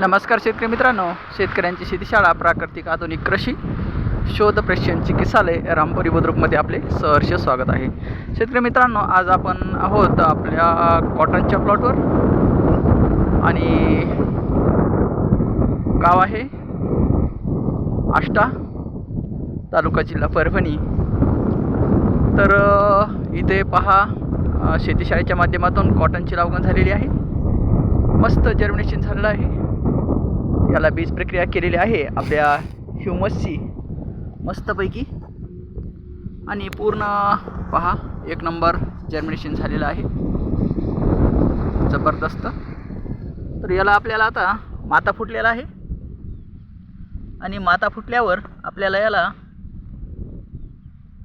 नमस्कार शेतकरी मित्रांनो. शेतकऱ्यांची शेतीशाळा प्राकृतिक आधुनिक कृषी शोध प्रशिक्षण चिकित्सालय रामपुरी बुद्रुकमध्ये आपले सहर्ष स्वागत आहे. शेतकरी मित्रांनो आज आपण आहोत आपल्या कॉटनच्या प्लॉटवर आणि गाव आहे आष्टा तालुका जिल्हा परभणी. तर इथे पहा शेतीशाळेच्या माध्यमातून कॉटनची लावण झालेली आहे. मस्त जर्मिनेशन झालेलं आहे. याला बीज प्रक्रिया केलेली आहे आपल्या ह्युमसची मस्तपैकी. आणि पूर्ण पहा एक नंबर जर्मिनेशन झालेलं आहे. जबरदस्त. तर याला आपल्याला आता माता फुटलेला आहे. आणि माता फुटल्यावर आपल्याला याला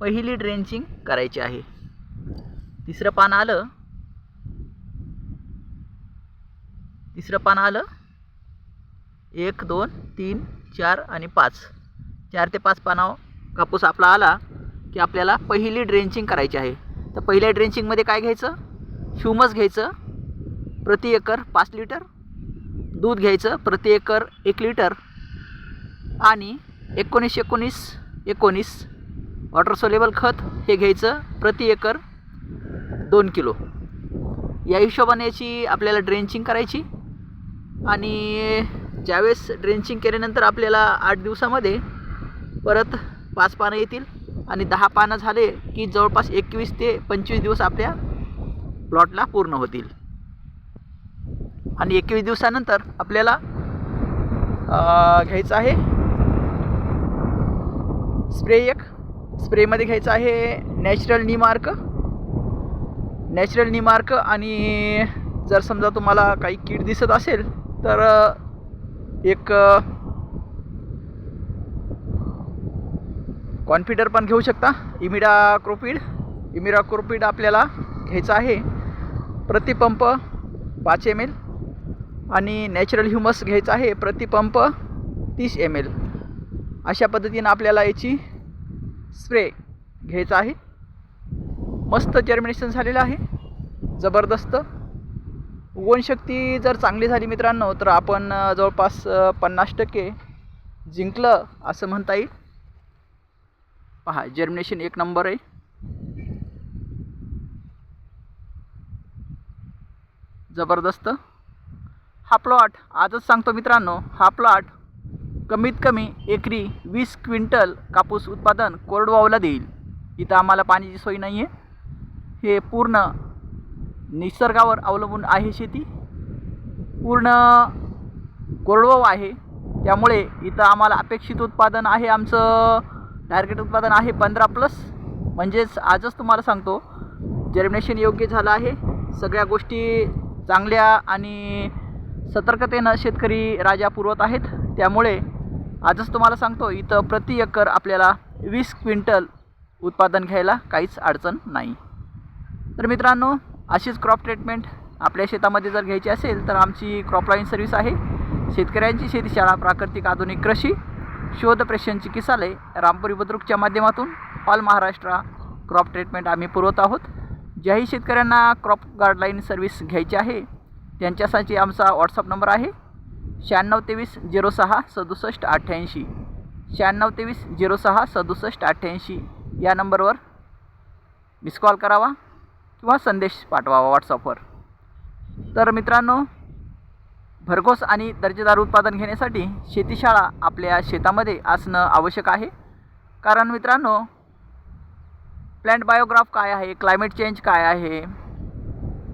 पहिली ड्रेंचिंग करायची आहे. तिसरं पान आलं तिसरं पान आलं. एक दोन तीन चार आणि पाच. चार ते पाच पानावर कापूस आपला आला की आपल्याला पहिली ड्रेंचिंग करायची आहे. तर पहिल्या ड्रेंचिंगमध्ये काय घ्यायचं? ह्युमस घ्यायचं प्रति एकर पाच लिटर. दूध घ्यायचं प्रति एकर एक लिटर. आणि एकोणीस एकोणीस एकोणीस वॉटर सोलेबल खत हे घ्यायचं प्रति एकर दोन किलो. या हिशोबाने याची आपल्याला ड्रेंचिंग करायची. आणि ज्यावेळेस ड्रेंचिंग केल्यानंतर आपल्याला आठ दिवसामध्ये परत पाच पानं येतील आणि दहा पानं झाले की जवळपास एकवीस ते पंचवीस दिवस आपल्या प्लॉटला पूर्ण होतील. आणि एकवीस दिवसानंतर आपल्याला घ्यायचं आहे स्प्रे एक. स्प्रेमध्ये घ्यायचं आहे नॅचरल निमार्क नॅचरल निमार्क आणि जर समजा तुम्हाला काही कीड दिसत असेल तर एक कॉन्फिडर पण घेऊ शकता. इमिडा क्रोपिड इमिडा क्रोपिड आपल्याला घ्यायचं आहे. प्रतिपंप पाच एम एल आणि नॅचरल ह्युमस घ्यायचं आहे. प्रतिपंप तीस एम एल. अशा पद्धतीनं आपल्याला याची स्प्रे घ्यायचा आहे. मस्त जर्मिनेशन झालेलं आहे. जबरदस्त. उगवणशक्ती जर चांगली झाली मित्रांनो तर आपण जवळपास पन्नास टक्के जिंकलं असं म्हणता येईल. पहा जर्मिनेशन एक नंबर आहे. जबरदस्त. हा प्लॉट आजच सांगतो मित्रांनो हा प्लॉट कमीत कमी एकरी वीस क्विंटल कापूस उत्पादन कोरडवाहूला देईल. इथं आम्हाला पाण्याची सोय नाही आहे हे पूर्ण निसर्गावर अवलंबून आहे शेती. पूर्ण कोरडवाऊ आहे. त्यामुळे इथं आम्हाला अपेक्षित उत्पादन आहे. आमचं टार्गेट उत्पादन आहे पंधरा प्लस म्हणजेच आजच तुम्हाला सांगतो जर्मिनेशन योग्य झालं आहे. सगळ्या गोष्टी चांगल्या आणि सतर्कतेनं शेतकरी राजा पुरवत आहेत. त्यामुळे आजच तुम्हाला सांगतो इथं प्रति एकर आपल्याला वीस क्विंटल उत्पादन घ्यायला काहीच अडचण नाही. तर मित्रांनो अशीच क्रॉप ट्रीटमेंट आपल्या शेतामध्ये जर घ्यायची असेल तर आमची क्रॉपलाईन सर्व्हिस आहे. शेतकऱ्यांची शेतीशाळा प्राकृतिक आधुनिक कृषी शोध प्रशिक्षण चिकित्सालय रामपुरी बुद्रुकच्या माध्यमातून ऑल महाराष्ट्र क्रॉप ट्रीटमेंट आम्ही पुरवत आहोत. ज्याही शेतकऱ्यांना क्रॉप गार्डलाईन सर्व्हिस घ्यायची आहे त्यांच्यासाठी आमचा व्हॉट्सअप नंबर आहे. शहाण्णव तेवीस झिरो सहा सदुसष्ट अठ्ठ्याऐंशी. शहाण्णव तेवीस झिरो सहा सदुसष्ट अठ्ठ्याऐंशी या नंबरवर मिस कॉल करावा. किंवा संदेश पाठवावा व्हॉट्सअपवर तर मित्रांनो भरघोस आणि दर्जेदार उत्पादन घेण्यासाठी शेतीशाळा आपल्या शेतामध्ये असणं आवश्यक आहे. कारण मित्रांनो प्लॅन्ट बायोग्राफ काय आहे क्लायमेट चेंज काय आहे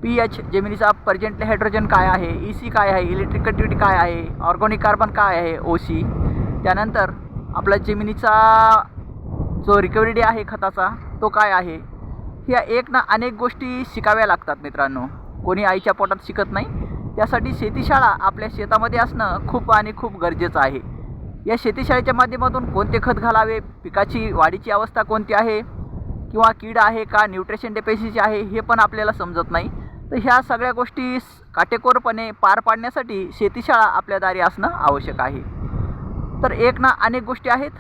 पी एच जमिनीचा पर्जंटली हायड्रोजन काय आहे ई सी काय आहे इलेक्ट्रिक कंटिव्हिटी काय आहे ऑर्गॅनिक कार्बन काय आहे ओ सी त्यानंतर आपला जमिनीचा जो रिकव्हरी डे आहे खताचा तो काय आहे ह्या एक ना अनेक गोष्टी शिकाव्या लागतात मित्रांनो. कोणी आईच्या पोटात शिकत नाही त्यासाठी शेतीशाळा आपल्या शेतामध्ये असणं खूप आणि खूप गरजेचं आहे. या शेतीशाळेच्या माध्यमातून कोणते खत घालावे पिकाची वाढीची अवस्था कोणती आहे किंवा कीड आहे का न्यूट्रिशन डेफिशियन्सी आहे हे पण आपल्याला समजत नाही. तर ह्या सगळ्या गोष्टी काटेकोरपणे पार पाडण्यासाठी शेतीशाळा आपल्या दारी असणं आवश्यक आहे. तर एक ना अनेक गोष्टी आहेत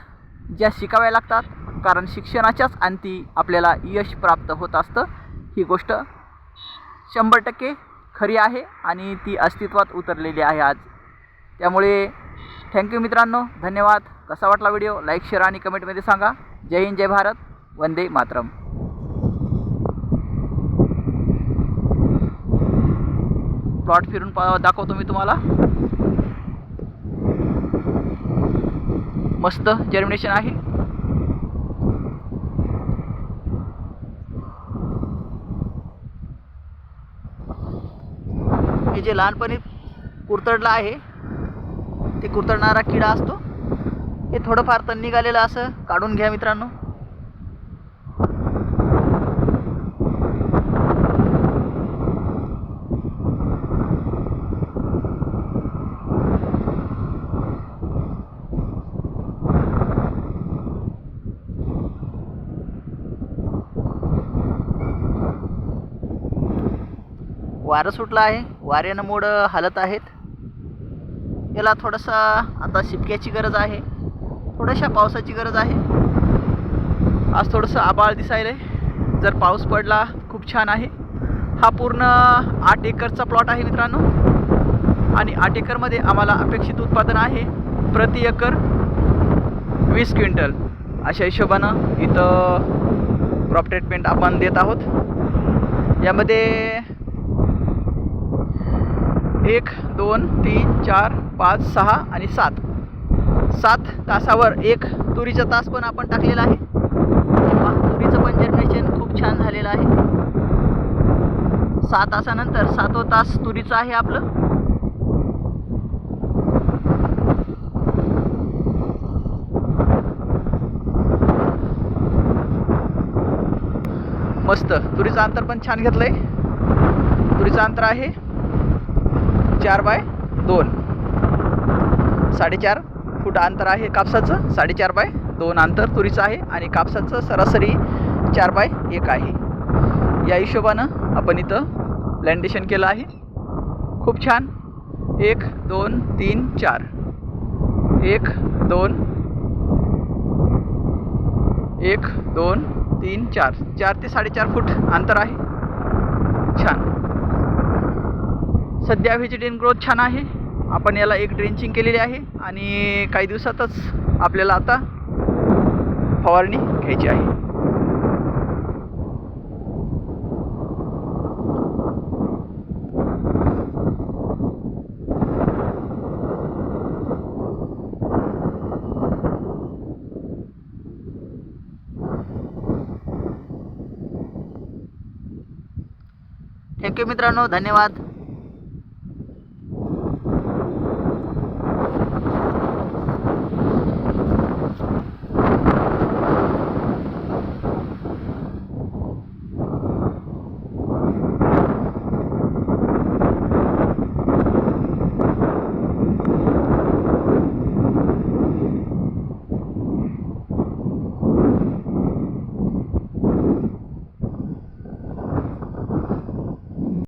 ज्या शिकाव्या लागतात कारण शिक्षणाच्याच अंती आपल्याला यश प्राप्त होत असतं. ही गोष्ट शंभर टक्के खरी आहे आणि ती अस्तित्वात उतरलेली आहे आज. त्यामुळे थँक्यू मित्रांनो. धन्यवाद. कसा वाटला व्हिडिओ लाईक शेअर आणि कमेंटमध्ये सांगा. जय हिंद जय भारत. वंदे मातरम. प्लॉट फिरून पा दाखवतो मी तुम्हाला. मस्त जर्मिनेशन आहे. की जे लहानपणी कुरतडलं आहे ते कुरतडणारा किडा असतो. हे थोडंफार तण निघालेलं असं काढून घ्या मित्रांनो. वारं सुटलं आहे. वाऱ्यानं मोड हलत आहेत. याला थोडासा आता शिपक्याची गरज आहे. थोड्याशा पावसाची गरज आहे. आज थोडंसं आबाळ दिसायला आहे जर पाऊस पडला खूप छान आहे. हा पूर्ण आठ एकरचा प्लॉट आहे मित्रांनो. आणि आठ एकरमध्ये आम्हाला अपेक्षित उत्पादन आहे प्रति एकर वीस क्विंटल. अशा हिशोबानं इथं क्रॉप ट्रीटमेंट आपण देत आहोत. यामध्ये एक दोन तीन चार पाच सहा आणि सात. सात तासावर एक तुरीचा तास पण आपण टाकलेला आहे. तुरीचं पण जनरेशन खूप छान झालेलं आहे. सात तासानंतर सातो तास तुरीचं आहे आपलं. मस्त. तुरीचं अंतर पण छान घेतलं आहे तुरीचं अंतर आहे. चार बाय दोन. साडेचार फूट अंतर आहे कापसाचं साडेचार बाय दोन अंतर तुरीचं आहे आणि कापसाचं सरासरी चार बाय एक आहे. या हिशोबानं आपण इथं प्लॅन्टेशन केलं आहे. खूप छान. एक दोन तीन चार. एक दोन. एक दोन तीन चार. चार ते साडेचार फूट अंतर आहे. छान. सध्या व्हेजिटेरियन ग्रोथ छान आहे. आपण याला एक ड्रेंचिंग केलेली आहे आणि काही दिवसातच आपल्याला आता फवारणी घ्यायची आहे. थँक्यू मित्रांनो धन्यवाद.